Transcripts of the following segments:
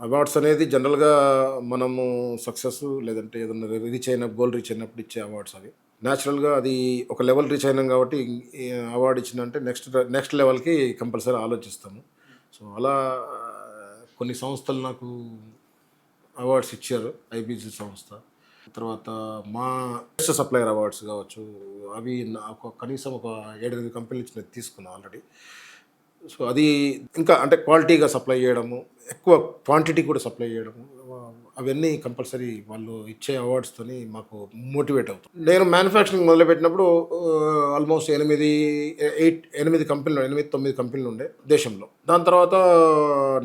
Awards అనేది జనరల్గా మనము సక్సెస్ లేదంటే ఏదైనా రీచ్ అయిన గోల్ రీచ్ అయినప్పుడు ఇచ్చే అవార్డ్స్ అవి. న్యాచురల్గా అది ఒక లెవెల్ రీచ్ అయినాం కాబట్టి అవార్డు ఇచ్చిందంటే నెక్స్ట్ నెక్స్ట్ లెవెల్కి కంపల్సరీ ఆలోచిస్తాము. సో అలా కొన్ని సంస్థలు నాకు అవార్డ్స్ ఇచ్చారు. ఐబీజీ సంస్థ. తర్వాత మా బెస్ట్ సప్లయర్ అవార్డ్స్ కావచ్చు అవి ఒక కనీసం ఒక ఏడెనిమిది కంపెనీలు ఇచ్చిన తీసుకున్నాను ఆల్రెడీ. సో అది ఇంకా అంటే క్వాలిటీగా సప్లై చేయడము ఎక్కువ క్వాంటిటీ కూడా సప్లై చేయడం అవన్నీ కంపల్సరీ వాళ్ళు ఇచ్చే అవార్డ్స్తోని మాకు మోటివేట్ అవుతుంది నేను మ్యానుఫ్యాక్చరింగ్ మొదలుపెట్టినప్పుడు uh, ఆల్మోస్ట్ ఎనిమిది ఎయిట్ ఎనిమిది కంపెనీలు ఎనిమిది తొమ్మిది కంపెనీలు ఉండే దేశంలో. దాని తర్వాత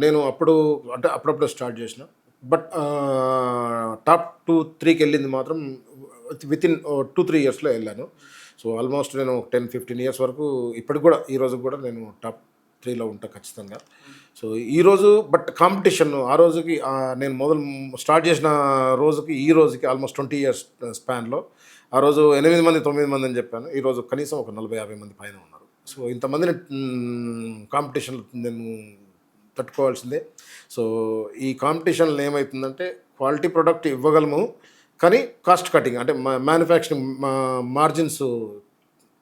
నేను అప్పుడు అంటే అప్పుడప్పుడు స్టార్ట్ చేసిన. బట్ టాప్ టూ త్రీకి వెళ్ళింది మాత్రం విత్ ఇన్ టూ త్రీ ఇయర్స్లో వెళ్ళాను. సో ఆల్మోస్ట్ నేను టెన్ ఫిఫ్టీన్ ఇయర్స్ వరకు ఇప్పటికి కూడా ఈ రోజు కూడా నేను టాప్ త్రీలో ఉంటా ఖచ్చితంగా. సో ఈ రోజు బట్ కాంపిటీషన్ ఆ రోజుకి నేను మొదలు స్టార్ట్ చేసిన రోజుకి ఈ రోజుకి ఆల్మోస్ట్ ట్వంటీ ఇయర్స్ స్పాన్లో ఆ రోజు ఎనిమిది మంది తొమ్మిది మంది అని చెప్పాను. ఈ రోజు కనీసం ఒక నలభై యాభై మంది పైన ఉన్నారు. సో ఇంతమందిని కాంపిటీషన్ నేను తట్టుకోవాల్సిందే. సో ఈ కాంపిటీషన్లో ఏమవుతుందంటే క్వాలిటీ ప్రోడక్ట్ ఇవ్వగలము కానీ కాస్ట్ కటింగ్ అంటే మ్యానుఫ్యాక్చరింగ్ మార్జిన్స్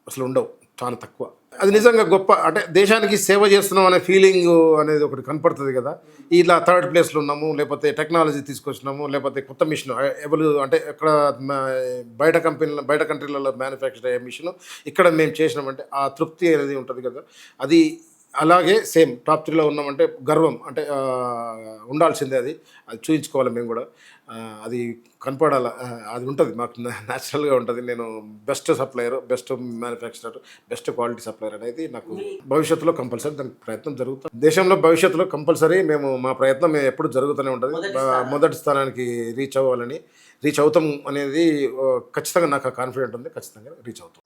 అసలు ఉండవు. చాలా తక్కువ. అది నిజంగా గొప్ప అంటే దేశానికి సేవ చేస్తున్నాం అనే ఫీలింగ్ అనేది ఒకటి కనపడుతుంది కదా. ఇలా థర్డ్ ప్లేస్లో ఉన్నాము లేకపోతే టెక్నాలజీ తీసుకొచ్చినాము లేకపోతే కొత్త మిషన్ ఎవరు అంటే ఎక్కడ బయట కంపెనీల బయట కంట్రీలలో మ్యానుఫ్యాక్చర్ అయ్యే మిషన్ ఇక్కడ మేము చేసినామంటే ఆ తృప్తి అనేది ఉంటుంది కదా. అది అలాగే సేమ్ టాప్ త్రీలో ఉన్నామంటే గర్వం అంటే ఉండాల్సిందే అది. అది చూపించుకోవాలి మేము కూడా. అది కనపడాల అది ఉంటుంది మాకు న్యాచురల్గా ఉంటుంది. నేను best supplier best manufacturer best quality supplier అనేది నాకు భవిష్యత్తులో కంపల్సరీ దానికి ప్రయత్నం జరుగుతుంది. దేశంలో భవిష్యత్తులో కంపల్సరీ మేము మా ప్రయత్నం మేము ఎప్పుడు జరుగుతూనే ఉంటుంది. మొదటి స్థానానికి రీచ్ అవ్వాలని రీచ్ అవుతాం అనేది ఖచ్చితంగా నాకు కాన్ఫిడెంట్ ఉంది. ఖచ్చితంగా రీచ్ అవుతాం.